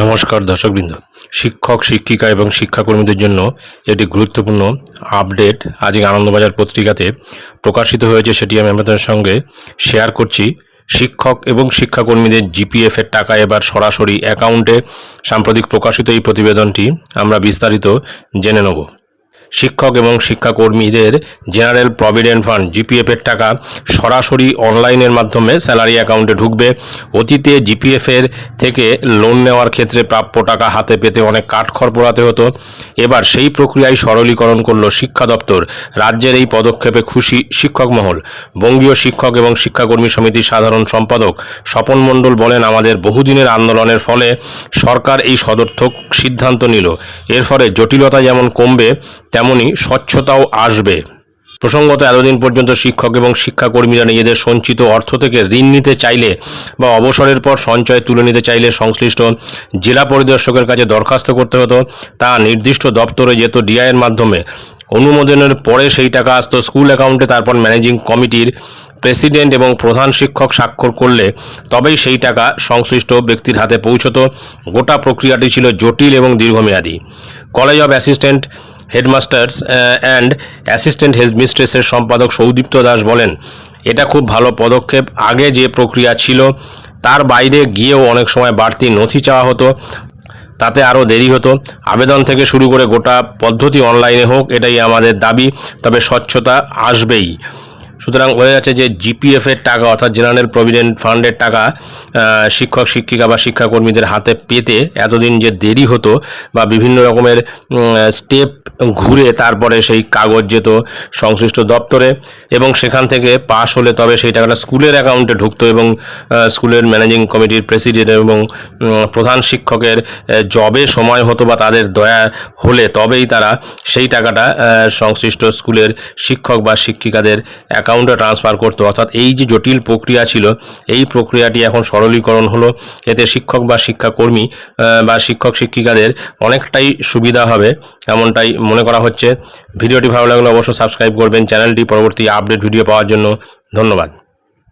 নমস্কার দর্শকবৃন্দ। শিক্ষক, শিক্ষিকা এবং শিক্ষাকর্মীদের জন্য একটি গুরুত্বপূর্ণ আপডেট আজকে আনন্দবাজার পত্রিকাতে প্রকাশিত হয়েছে, সেটি আমি আপনাদের সঙ্গে শেয়ার করছি। শিক্ষক এবং শিক্ষাকর্মীদের জিপিএফের টাকা এবার সরাসরি অ্যাকাউন্টে সাম্প্রতিক প্রকাশিত এই প্রতিবেদনটি আমরা বিস্তারিত জেনে নেব। শিক্ষক এবং শিক্ষাকর্মীদের জেনারেল প্রভিডেন্ট ফান্ড, জিপিএফ এর টাকা সরাসরি অনলাইনের মাধ্যমে স্যালারি অ্যাকাউন্টে ঢুকবে। অতীতে জিপিএফ এর থেকে লোন নেওয়ার ক্ষেত্রে প্রাপ্য টাকা হাতে পেতে অনেক কাঠখড় পোড়াতে হতো। এবার সেই প্রক্রিয়ায় সরলীকরণ করল শিক্ষা দপ্তর। রাজ্যের এই পদক্ষেপে খুশি শিক্ষক মহল। বঙ্গীয় শিক্ষক এবং শিক্ষাকর্মী সমিতির সাধারণ সম্পাদক স্বপন মণ্ডল বলেন, আমাদের বহুদিনের আন্দোলনের ফলে সরকার এই সদর্থক সিদ্ধান্ত নিল। এর ফলে জটিলতা যেমন কমবে তেমনি স্বচ্ছতাও আসবে। প্রসঙ্গত এতদিন পর্যন্ত শিক্ষক এবং শিক্ষাকর্মীরা নিজেদের সঞ্চিত অর্থ থেকে ঋণ নিতে চাইলে বা অবসরের পর সঞ্চয় তুলে নিতে চাইলে সংশ্লিষ্ট জেলা পরিদর্শকের কাছে দরখাস্ত করতে হতো। তা নির্দিষ্ট দপ্তরে যেত ডিআইয়ের মাধ্যমে। অনুমোদনের পরে সেই টাকা আসতো স্কুল অ্যাকাউন্টে, তারপর ম্যানেজিং কমিটির প্রেসিডেন্ট এবং প্রধান শিক্ষক স্বাক্ষর করলে তবেই সেই টাকা সংশ্লিষ্ট ব্যক্তির হাতে পৌঁছতো। গোটা প্রক্রিয়াটি ছিল জটিল এবং দীর্ঘমেয়াদী। College of assistant headmasters and assistant হেডমিস্ট্রেসের সম্পাদক সৌদীপ্ত দাস বলেন, এটা খুব ভালো পদক্ষেপ। আগে যে প্রক্রিয়া ছিল, তার বাইরে গিয়েও অনেক সময় বাড়তি নথি চাওয়া হতো। তাতে আরও দেরি হতো। আবেদন থেকে শুরু করে গোটা পদ্ধতি অনলাইনে হোক, এটাই আমাদের দাবি। তবে স্বচ্ছতা আসবেই। সুতরাং বোঝা যাচ্ছে যে জিপিএফ এর টাকা অর্থাৎ জেনারেল প্রভিডেন্ট ফান্ডের টাকা শিক্ষক, শিক্ষিকা বা শিক্ষাকর্মীদের হাতে পেতে এতদিন যে দেরি হতো বা বিভিন্ন রকমের স্টেপ ঘুরে তারপরে সেই কাগজ যেত সংশ্লিষ্ট দপ্তরে এবং সেখান থেকে পাশ হলে তবে সেই টাকাটা স্কুলের অ্যাকাউন্টে ঢুকতো এবং স্কুলের ম্যানেজিং কমিটির প্রেসিডেন্ট এবং প্রধান শিক্ষকের জবে সময় হতো বা তাদের দয়া হলে তবেই তারা সেই টাকাটা সংশ্লিষ্ট স্কুলের শিক্ষক বা শিক্ষিকাদের অ্যাকাউন্টে ট্রান্সফার করতো। অর্থাৎ এই যে জটিল প্রক্রিয়া ছিল, এই প্রক্রিয়াটি এখন সরলীকরণ হলো। এতে শিক্ষক বা শিক্ষাকর্মী বা শিক্ষক শিক্ষিকাদের অনেকটাই সুবিধা হবে, এমনটাই মনে করা হচ্ছে। ভিডিওটি ভালো লাগলে অবশ্যই সাবস্ক্রাইব করবেন। চ্যানেলটি পরবর্তী আপডেট ভিডিও পাওয়ার জন্য ধন্যবাদ।